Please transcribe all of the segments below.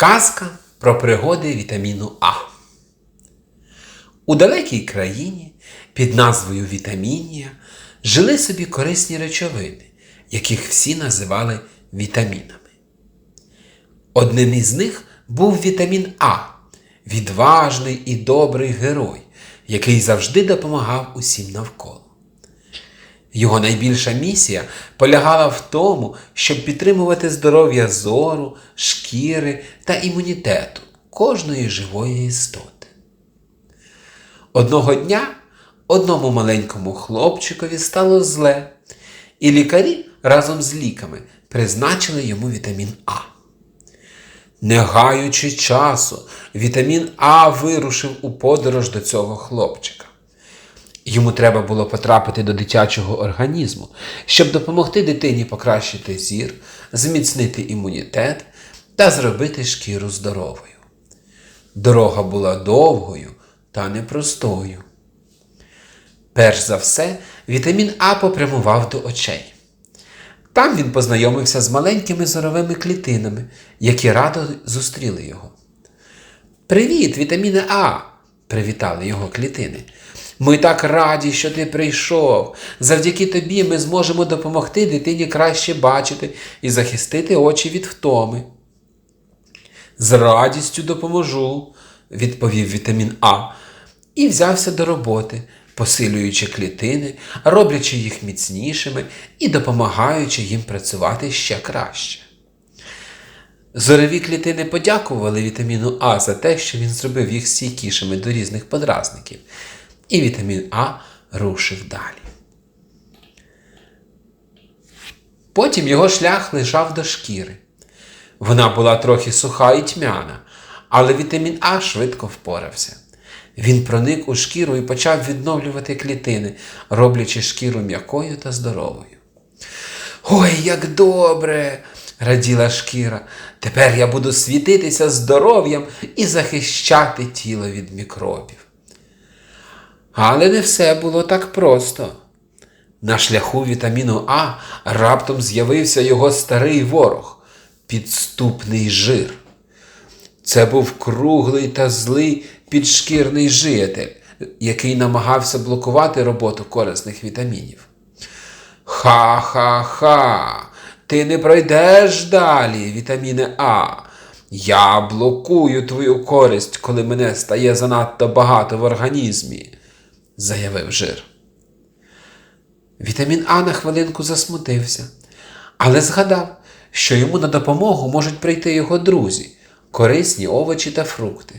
Казка про пригоди вітаміну А. У далекій країні під назвою Вітамінія жили собі корисні речовини, яких всі називали вітамінами. Одним із них був вітамін А, відважний і добрий герой, який завжди допомагав усім навколо. Його найбільша місія полягала в тому, щоб підтримувати здоров'я зору, шкіри та імунітету кожної живої істоти. Одного дня одному маленькому хлопчикові стало зле, і лікарі разом з ліками призначили йому вітамін А. Не гаючи часу, вітамін А вирушив у подорож до цього хлопчика. Йому треба було потрапити до дитячого організму, щоб допомогти дитині покращити зір, зміцнити імунітет та зробити шкіру здоровою. Дорога була довгою та непростою. Перш за все, вітамін А попрямував до очей. Там він познайомився з маленькими зоровими клітинами, які радо зустріли його. Привіт, вітаміне А! привітали його клітини. Ми так раді, що ти прийшов. Завдяки тобі ми зможемо допомогти дитині краще бачити і захистити очі від втоми. З радістю допоможу, відповів вітамін А і взявся до роботи, посилюючи клітини, роблячи їх міцнішими і допомагаючи їм працювати ще краще. Зорові клітини подякували вітаміну А за те, що він зробив їх стійкішими до різних подразників, і вітамін А рушив далі. Потім його шлях лежав до шкіри. Вона була трохи суха і тьмяна, але вітамін А швидко впорався. Він проник у шкіру і почав відновлювати клітини, роблячи шкіру м'якою та здоровою. Ой, як добре! раділа шкіра. Тепер я буду світитися здоров'ям і захищати тіло від мікробів. Але не все було так просто. На шляху вітаміну А раптом з'явився його старий ворог підступний жир. Це був круглий та злий підшкірний житель, який намагався блокувати роботу корисних вітамінів. Ха-ха-ха! Ти не пройдеш далі, вітаміне А. Я блокую твою користь, коли мене стає занадто багато в організмі, заявив жир. Вітамін А на хвилинку засмутився, але згадав, що йому на допомогу можуть прийти його друзі, корисні овочі та фрукти.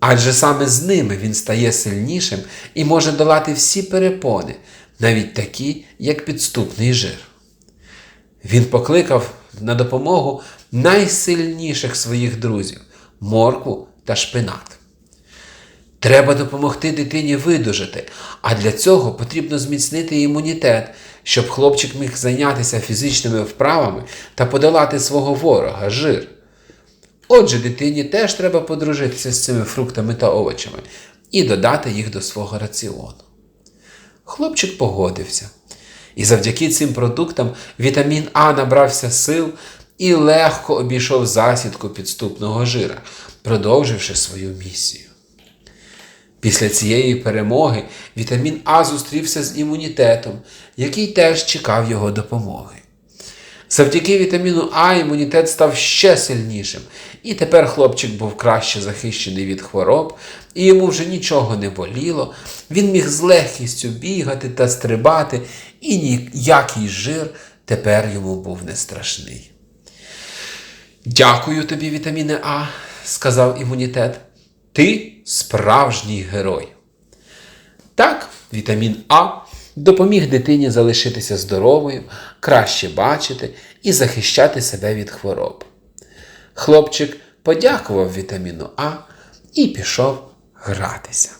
Адже саме з ними він стає сильнішим і може долати всі перепони, навіть такі, як підступний жир. Він покликав на допомогу найсильніших своїх друзів моркву та шпинат. Треба допомогти дитині видужати, а для цього потрібно зміцнити імунітет, щоб хлопчик міг зайнятися фізичними вправами та подолати свого ворога жир. Отже, дитині теж треба подружитися з цими фруктами та овочами і додати їх до свого раціону. Хлопчик погодився. І завдяки цим продуктам вітамін А набрався сил і легко обійшов засідку підступного жира, продовживши свою місію. Після цієї перемоги вітамін А зустрівся з імунітетом, який теж чекав його допомоги. Завдяки вітаміну А імунітет став ще сильнішим, і тепер хлопчик був краще захищений від хвороб, і йому вже нічого не боліло. Він міг з легкістю бігати та стрибати, і ніякий жир тепер йому був не страшний. Дякую тобі, вітаміне А, сказав імунітет. Ти справжній герой. Так, вітамін А допоміг дитині залишитися здоровою, краще бачити і захищати себе від хвороб. Хлопчик подякував вітаміну А і пішов гратися.